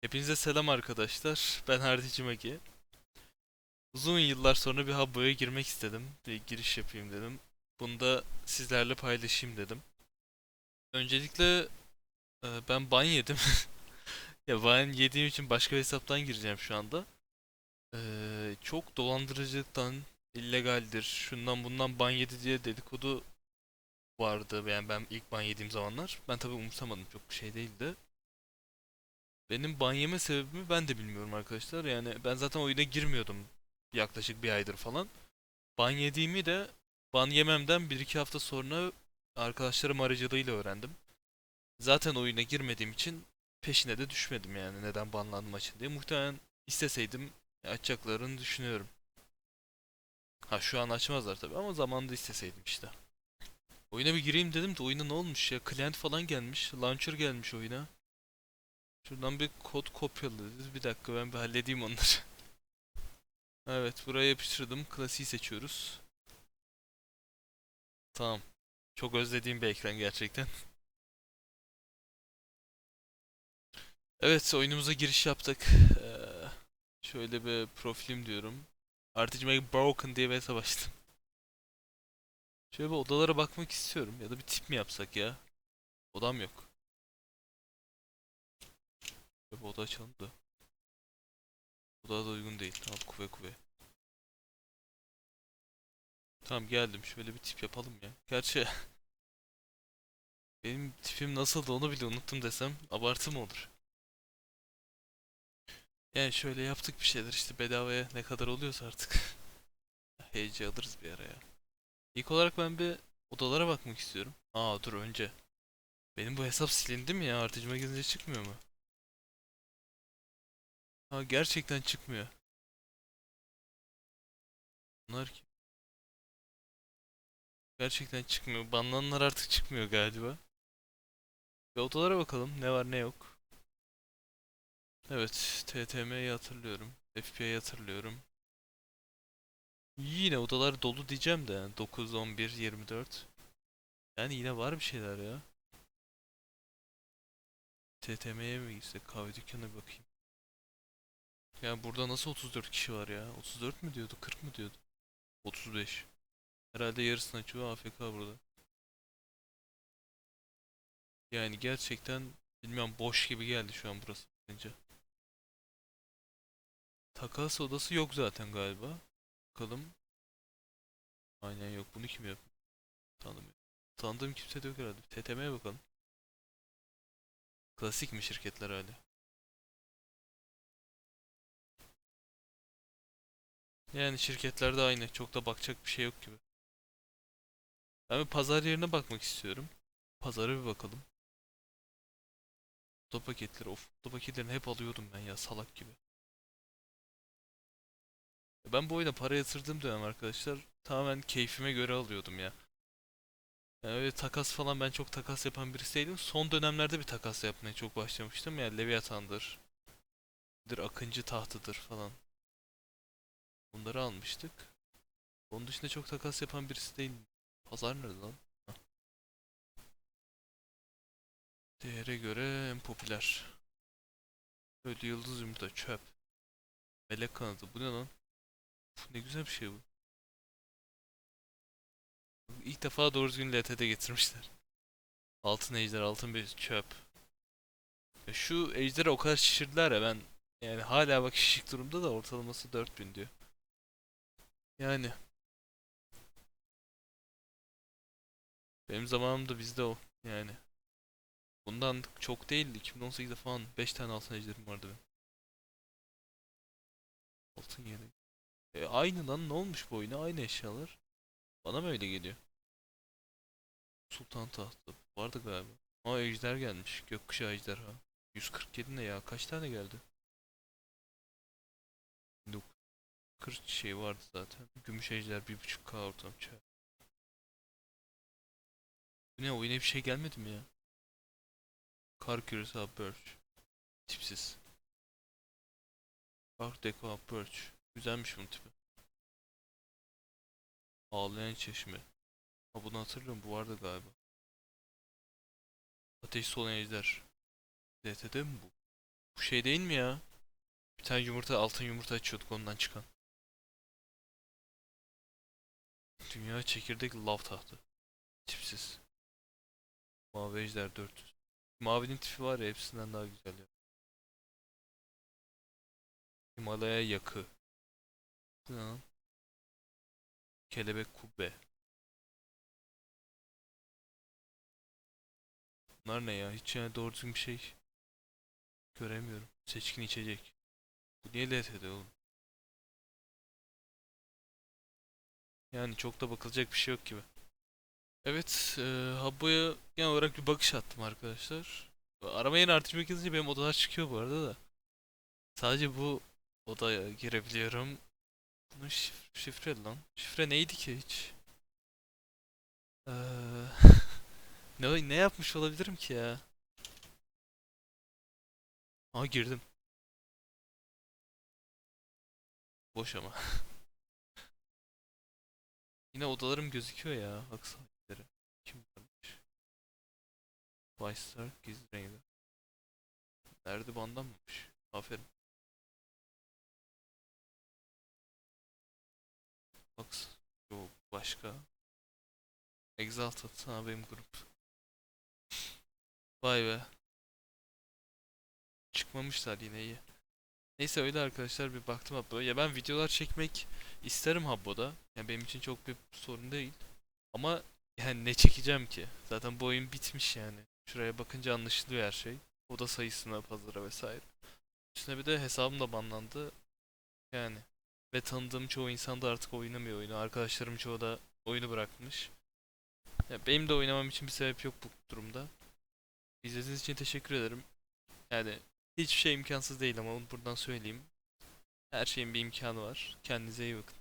Hepinize selam arkadaşlar. Ben Hardici Magi. Uzun yıllar sonra bir Habbo'ya girmek istedim. Bir giriş yapayım dedim. Bunu da sizlerle paylaşayım dedim. Öncelikle e, ben ban yedim. Ya ban yediğim için başka bir hesaptan gireceğim şu anda. E, çok dolandırıcılıktan, illegaldir, şundan bundan ban yedi diye dedikodu vardı. Yani ben ilk ban yediğim zamanlar. Ben tabii umursamadım. Çok bir şey değildi. Benim ban yeme sebebimi ben de bilmiyorum arkadaşlar. Yani ben zaten oyuna girmiyordum yaklaşık bir aydır falan. Ban yediğimi de ban yememden 1-2 hafta sonra arkadaşlarım aracılığıyla öğrendim. Zaten oyuna girmediğim için peşine de düşmedim yani neden banlandım açın diye. Muhtemelen isteseydim açacaklarını düşünüyorum. Ha şu an açmazlar tabii ama zamanında isteseydim işte. Oyuna bir gireyim dedim de oyuna ne olmuş ya? Client falan gelmiş. Launcher gelmiş oyuna. Şuradan bir kod kopyalıyoruz. Bir dakika ben bir halledeyim onları. Evet buraya yapıştırdım. Klasiği seçiyoruz. Tamam. Çok özlediğim bir ekran gerçekten. Evet oyunumuza giriş yaptık. Ee, şöyle bir profilim diyorum. Artık Make Broken diye hesap açtım. Şöyle bir odalara bakmak istiyorum. Ya da bir tip mi yapsak ya? Odam yok. Şöyle bir oda açalım da. Oda da uygun değil. Tamam kuvve kuvve. Tamam geldim. Şöyle bir tip yapalım ya. Gerçi benim tipim nasıldı onu bile unuttum desem abartı mı olur? Yani şöyle yaptık bir şeyler işte bedavaya ne kadar oluyorsa artık. HC alırız bir ara ya. İlk olarak ben bir odalara bakmak istiyorum. Aa dur önce. Benim bu hesap silindi mi ya? Artıcıma gidince çıkmıyor mu? Ha gerçekten çıkmıyor. Bunlar ki. Gerçekten çıkmıyor. Banlananlar artık çıkmıyor galiba. Bir odalara bakalım. Ne var ne yok. Evet. TTM'yi hatırlıyorum. FP'yi hatırlıyorum. Yine odalar dolu diyeceğim de. yani 9, 11, 24. Yani yine var bir şeyler ya. TTM'ye mi gitsek? Kahve dükkanına bakayım. Yani burada nasıl 34 kişi var ya? 34 mü diyordu? 40 mı diyordu? 35. Herhalde yarısını açıyor AFK burada. Yani gerçekten bilmiyorum boş gibi geldi şu an burası bence. Takas odası yok zaten galiba. Bakalım. Aynen yok. Bunu kim yapıyor? Tanımıyorum. Tanıdığım kimse de yok herhalde. TTM'ye bakalım. Klasik mi şirketler hali? Yani şirketlerde aynı. Çok da bakacak bir şey yok gibi. Ben bir pazar yerine bakmak istiyorum. Pazara bir bakalım. Oda paketleri. Of. Oda paketlerini hep alıyordum ben ya salak gibi. Ben bu oyuna para yatırdığım dönem arkadaşlar tamamen keyfime göre alıyordum ya. Yani öyle takas falan ben çok takas yapan birisi değilim. Son dönemlerde bir takas yapmaya çok başlamıştım. Yani Leviathan'dır. Akıncı tahtıdır falan. Bunları almıştık. Onun dışında çok takas yapan birisi değilim. Pazar nerede lan? Değere göre en popüler. Böyle yıldız yumurta çöp. Melek kanadı bu ne lan? Uf, ne güzel bir şey bu. İlk defa doğru düzgün LTD getirmişler. Altın ejder, altın bir çöp. Ya şu ejderi o kadar şişirdiler ya ben yani hala bak şişik durumda da ortalaması 4000 diyor. Yani benim zamanımda bizde o yani. Bundan çok değildi 2018'de falan 5 tane altın ejderim vardı benim. Altın yeri. E, aynı lan ne olmuş bu oyuna aynı eşyalar. Bana mı öyle geliyor? Sultan tahtı vardı galiba. Aa ejder gelmiş. Gökkuşağı ejderha. 147 ne ya? Kaç tane geldi? 40 şey vardı zaten. Gümüş ejder 1.5k ortam. Bu ne oyuna bir şey gelmedi mi ya? Kar küresi Birch. Tipsiz. Art Deco Birch. Güzelmiş bunun tipi. Ağlayan çeşme. Ha bunu hatırlıyorum bu vardı galiba. Ateş solan ejder. DT'de mi bu? Bu şey değil mi ya? Bir tane yumurta, altın yumurta açıyorduk ondan çıkan. Dünya çekirdek lav tahtı. Tipsiz. Mavi ejder 400. Mavinin tipi var ya hepsinden daha güzel ya. Himalaya yakı. Lan? Kelebek kubbe. Bunlar ne ya? Hiç yani doğru düzgün bir şey göremiyorum. Seçkin içecek. Bu niye LTD oğlum? Yani çok da bakılacak bir şey yok gibi. Evet, e, Habbo'ya genel olarak bir bakış attım arkadaşlar. Arama yeni artırma yazınca benim odalar çıkıyor bu arada da. Sadece bu odaya girebiliyorum. Bunun şif şifre lan. Şifre neydi ki hiç? Eee, ne ne yapmış olabilirim ki ya? Aa girdim. Boş ama. Yine odalarım gözüküyor ya. Baksana Kim varmış? Weisstar gizli renkli. Nerede bandan mıymış? Aferin. Baks. Yok başka. Exalted. Ha benim grup. Vay be. Çıkmamışlar yine iyi. Neyse öyle arkadaşlar bir baktım Habbo'ya. Ya ben videolar çekmek isterim Habbo'da. Yani benim için çok bir sorun değil. Ama yani ne çekeceğim ki? Zaten bu oyun bitmiş yani. Şuraya bakınca anlaşılıyor her şey. Oda sayısına, pazara vesaire. Üstüne bir de hesabım da banlandı. Yani. Ve tanıdığım çoğu insan da artık oynamıyor oyunu. Arkadaşlarım çoğu da oyunu bırakmış. Ya benim de oynamam için bir sebep yok bu durumda. İzlediğiniz için teşekkür ederim. Yani hiçbir şey imkansız değil ama onu buradan söyleyeyim. Her şeyin bir imkanı var. Kendinize iyi bakın.